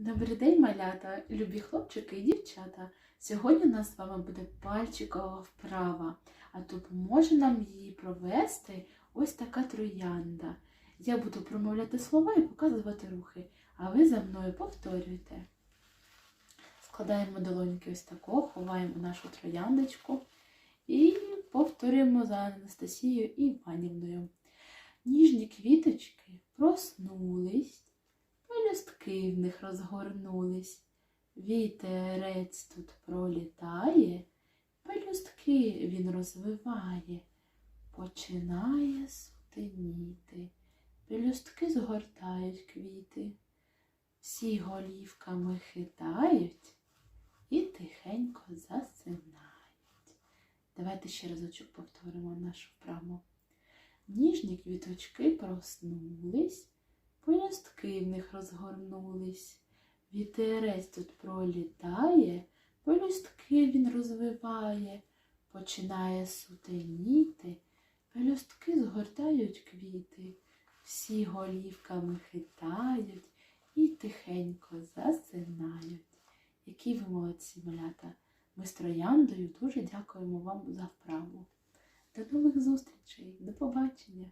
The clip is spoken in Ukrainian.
Добрий день, малята, любі хлопчики і дівчата. Сьогодні у нас з вами буде пальчикова вправа, а допоможе нам її провести ось така троянда. Я буду промовляти слова і показувати рухи, а ви за мною повторюйте. Складаємо долоньки ось тако, ховаємо нашу трояндочку і повторюємо за Анастасією Іванівною. Ніжні квіточки проснулись. Пелюстки в них розгорнулись, вітерець тут пролітає, пелюстки він розвиває, починає сутеніти, пелюстки згортають квіти, всі голівками хитають і тихенько засинають. Давайте ще разочок повторимо нашу вправу. Ніжні квіточки проснулись. Пелюстки в них розгорнулись, вітерець тут пролітає, пелюстки він розвиває, починає сутеніти, пелюстки згортають квіти, всі голівками хитають і тихенько засинають. Які ви молодці, малята! Ми з трояндою дуже дякуємо вам за вправу. До нових зустрічей, до побачення!